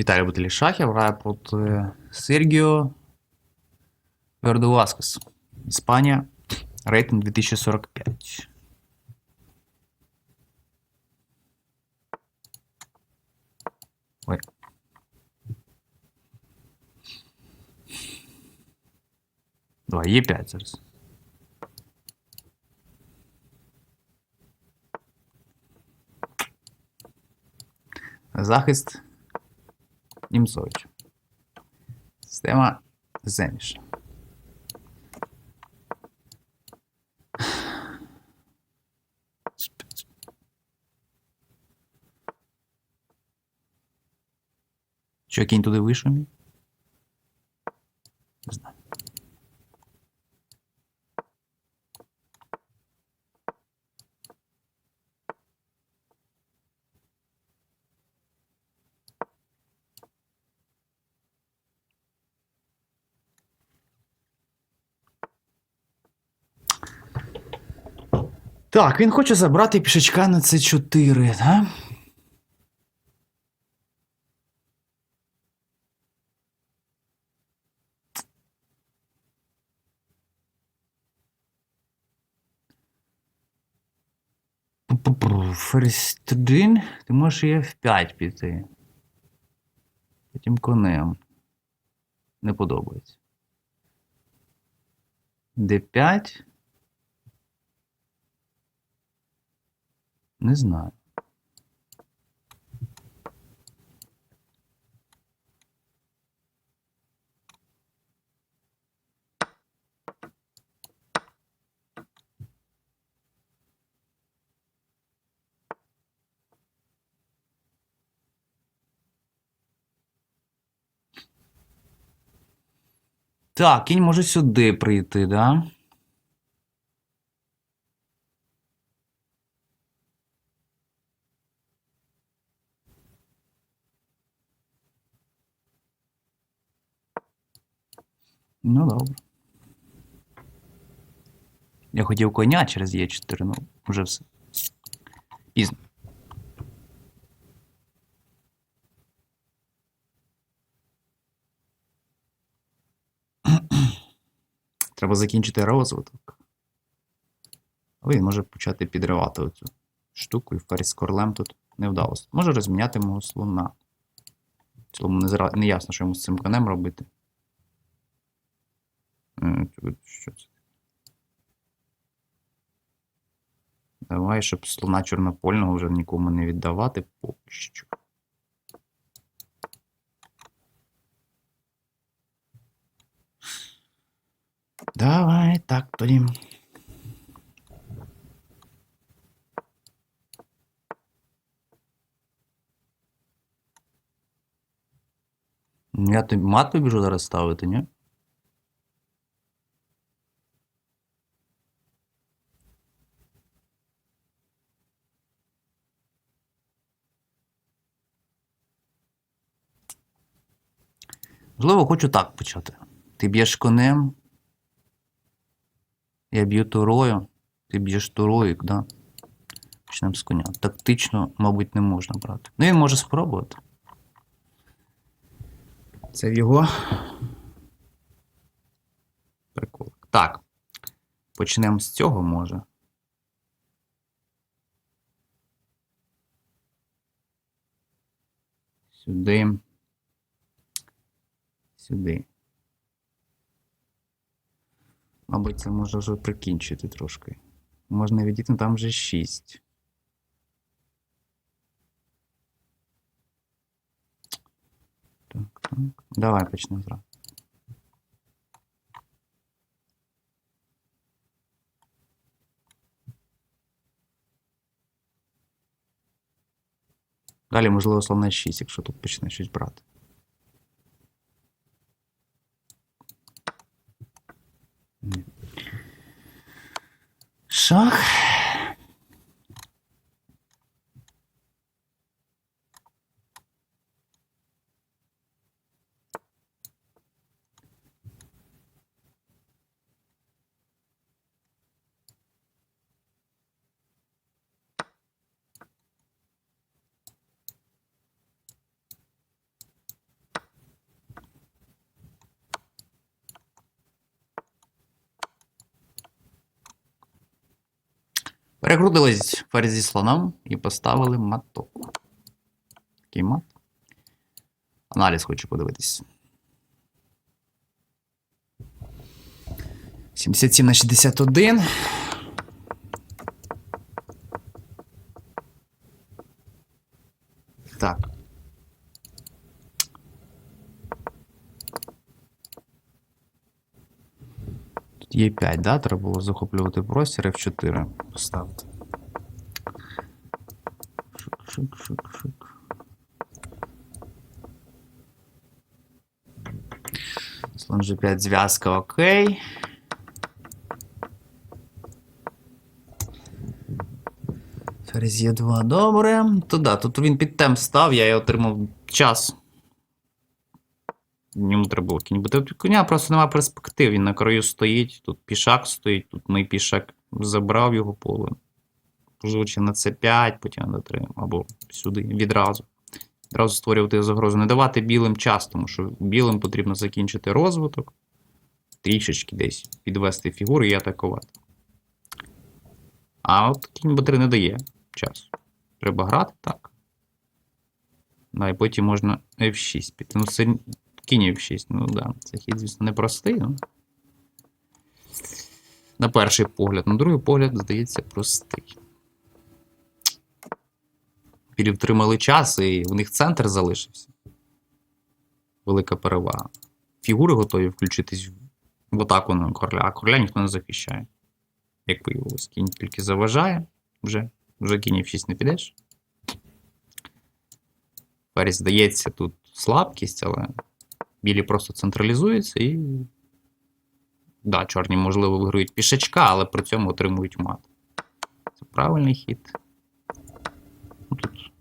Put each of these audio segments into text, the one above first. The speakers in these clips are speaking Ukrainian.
Віталій Бутилі Шахів грає проти Сергіо Вердуласкес. Іспанія. Рейтинг 2045. Ой. Давай, є 5 зараз. Захист Німцович. Система Земіш. Що кінь туди вийшов мій? Так, він хоче забрати пішечка на С4, да? Пу-пу-пу, Ферзь 1, ти можеш і F5 піти. Потім конем. Не подобається. D5. Не знаю. Так, кінь може сюди прийти, да? Ну, добре. Я хотів коня через Е4, ну, вже все. Пізно. Треба закінчити розвиток. Але він може почати підривати оцю штуку, і ферзь з королем тут не вдалося. Може розміняти мого слона. В цілому не, зра... не ясно, що йому з цим конем робити. Що це? Давай, щоб слона чорнопольного вже нікому не віддавати поки що. Давай так тоді. Я тобі мат побіжу зараз ставити, ні? Можливо, хочу так почати. Ти б'єш конем. Я б'ю турою. Ти б'єш турою, да? Почнемо з коня. Тактично, мабуть, не можна брати. Ну, він може спробувати. Це його. Прикол. Так. Почнемо з цього може. Сюди. Сюди. Мабуть, це може вже прикінчити трошки. Можна відійти, ну, там вже 6. Так, так. Давай почнемо зразу. Далі, можливо, слона 6, якщо тут почне щось брати. Перекрутились зі слоном і поставили маток. Такий мат. Аналіз хочу подивитись. 77 на 61. Е5, да? Треба було захоплювати простір F4 поставити. Шик-шик-шик-шик. Слон G5 зв'язка окей. Ферзь 2 добре. То да, тут він під темп став, я й отримав час Йому треба було кінь бути. Коня просто немає перспектив. Він на краю стоїть, тут пішак стоїть, тут мій пішак забрав його поле. Жучи на С5, потім на d3, або сюди відразу. Відразу створювати загрозу. Не давати білим час, тому що білим потрібно закінчити розвиток, трішечки десь підвести фігуру і атакувати. А от кінь b3 не дає часу. Треба грати так. Да, і потім можна F6 піти. Ну, це кінь F6, ну да. Це хід, звісно, непростий, ну. На перший погляд, на другий погляд, здається, простий. Білі втримали час, і у них центр залишився. Велика перевага. Фігури готові включитись в атаку на короля, а короля ніхто не захищає. Як виявилось, кінь тільки заважає, вже, вже кінь F6 не підеш. Ферзь здається, тут слабкість, але білі просто централізуються і. Да, чорні, можливо, виграють пішачка, але при цьому отримують мат. Це правильний хід. Ну, тут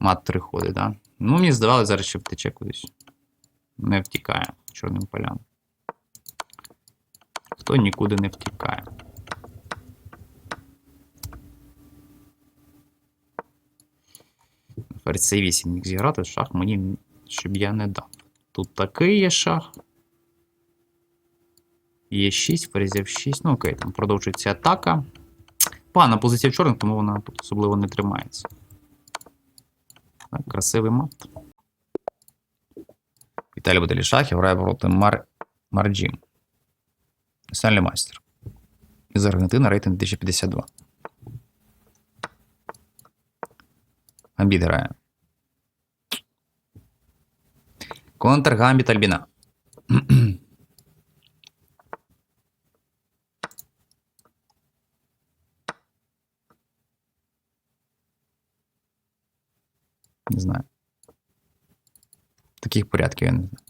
мат три ходи, да? Ну, мені здавалося, зараз ще втече кудись. Не втікає чорним полям. Хто нікуди не втікає. Ферзь C8 міг зіграти шах мені, щоб я не дав. Тут такий є шах. Є 6, ферзь F6. Ну окей, там продовжується атака. Пана позиція в чорних, тому вона тут особливо не тримається. Так, красивий мат. Віталій Баталій Шахів грає проти Мар... Марджім. Національний майстер. Із Аргентини рейтинг 2052. Гамбіт грає. Контр Гамбіт Альбіна. Не знаю. Таких порядків я не знаю.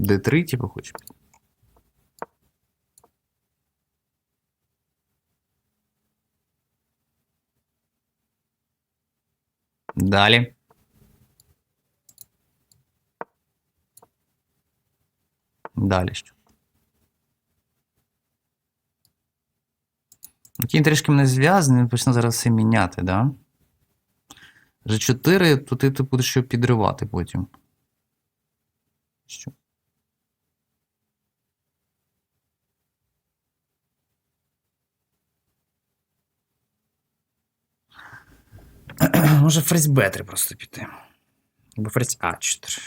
Д3, типу, піти. Далі. Далі що? Ну, Кінь трішки мене зв'язаний, він почне зараз все міняти, да? G4, то ти, ти будеш що підривати потім. Що? Може фрезь Б3 просто піти. Або фрезь А4.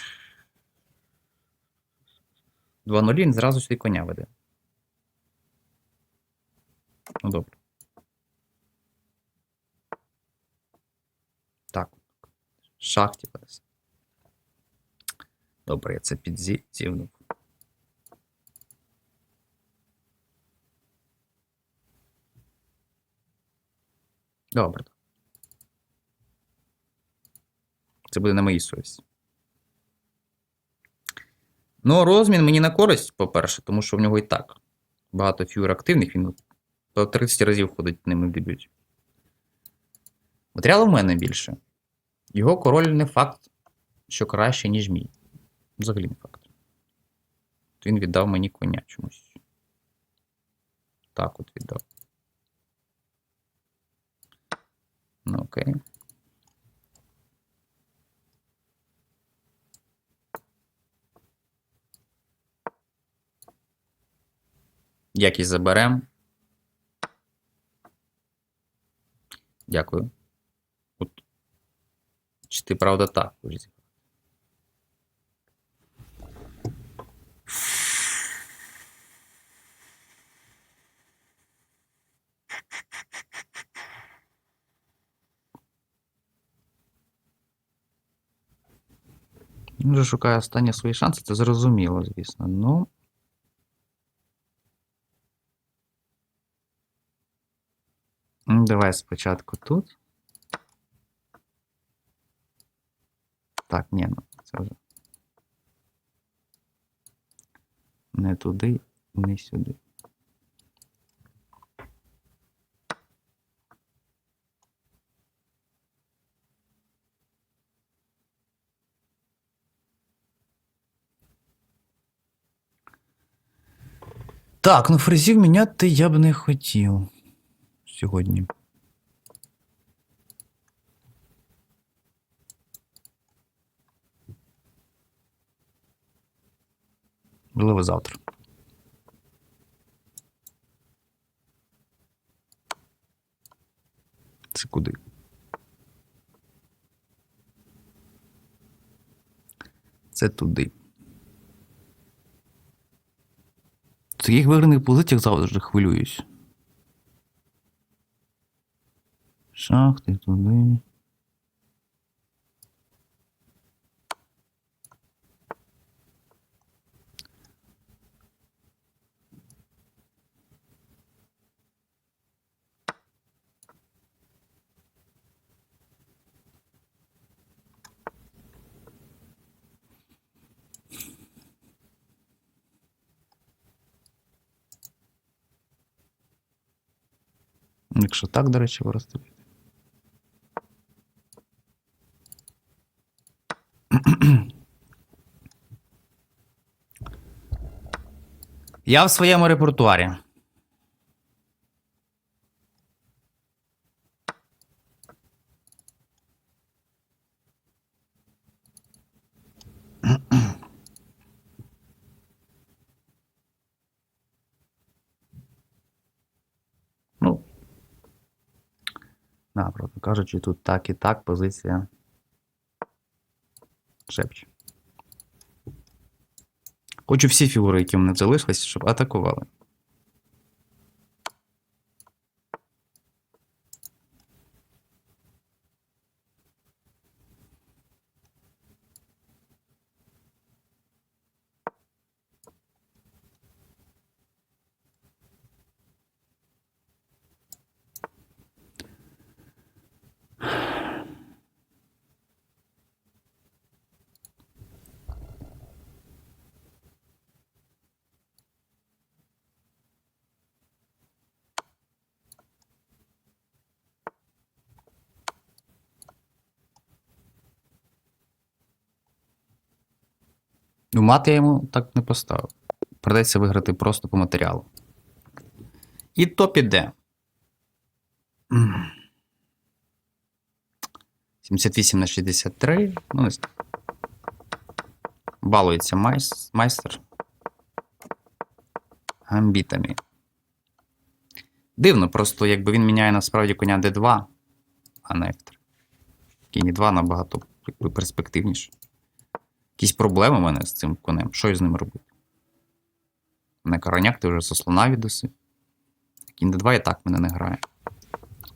2-0 він зразу сюди коня веде. Ну добре. Так. Шах, типа. десь. Добре, я це підзівнув. Добре. Це буде на моїй совісті. Ну, розмін мені на користь, по-перше, тому що в нього і так багато фігур активних, він по 30 разів ходить ними в дебюті. Матеріалу в мене більше. Його король не факт, що краще, ніж мій. Взагалі не факт. Він віддав мені коня чомусь. Так от віддав. Ну, окей. Якість заберем. Дякую. От. Чи ти правда так? Він вже шукає останні свої шанси, це зрозуміло, звісно. Ну. М, Давай спочатку тут. Так, ні, ну це вже. Не туди, не сюди. Так, ну фрезів міняти я б не хотів сьогодні. Можливо, завтра. Це куди? Це туди. В таких виграних позиціях завжди хвилююсь. Шахти туди. Якщо так, до речі, виростити. Я в своєму репертуарі. Ну, Да, правда кажучи, тут так і так позиція шепче. Хочу всі фігури, які в мене залишились, щоб атакували. Ну, мат я йому так не поставив. Придеться виграти просто по матеріалу. І то піде. 78 на 63. Ну, не знаю. Балується майс- майстер. Гамбітами. Дивно, просто якби він міняє насправді коня D2, а не F3. Кінь 2 набагато перспективніше. Якісь проблеми у мене з цим конем. Що я з ним робити? Не короняк, ти вже со слона віддаси. Кінь d2 і так мене не грає.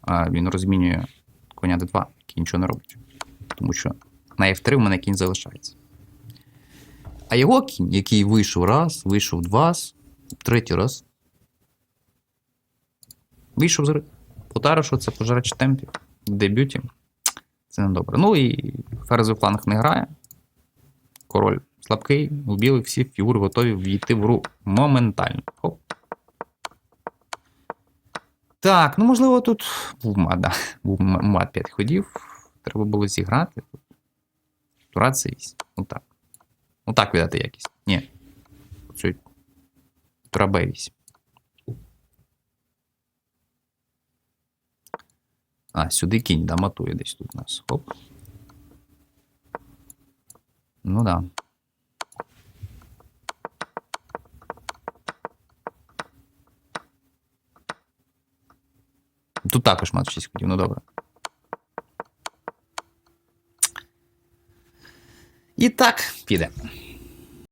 А він розмінює коня d2, який нічого не робить. Тому що на F3 у мене кінь залишається. А його кінь, який вийшов раз, вийшов два, третій раз. Вийшов з. Потара, що це пожирач темпів в дебюті. Це не добре. Ну і ферзовий фланг не грає. Король слабкий, у білих всі фігури готові війти в гру моментально. Хоп. Так, ну можливо, тут був мат, да. був мат 5 ходів. Треба було зіграти. Тура це 8. Отак. Отак віддати якість. Ні. Тура Б8. А, сюди кінь, да, матує десь тут у нас. Хоп. Ну да. Тут також мат 6 ходів, ну добре. І так, піде.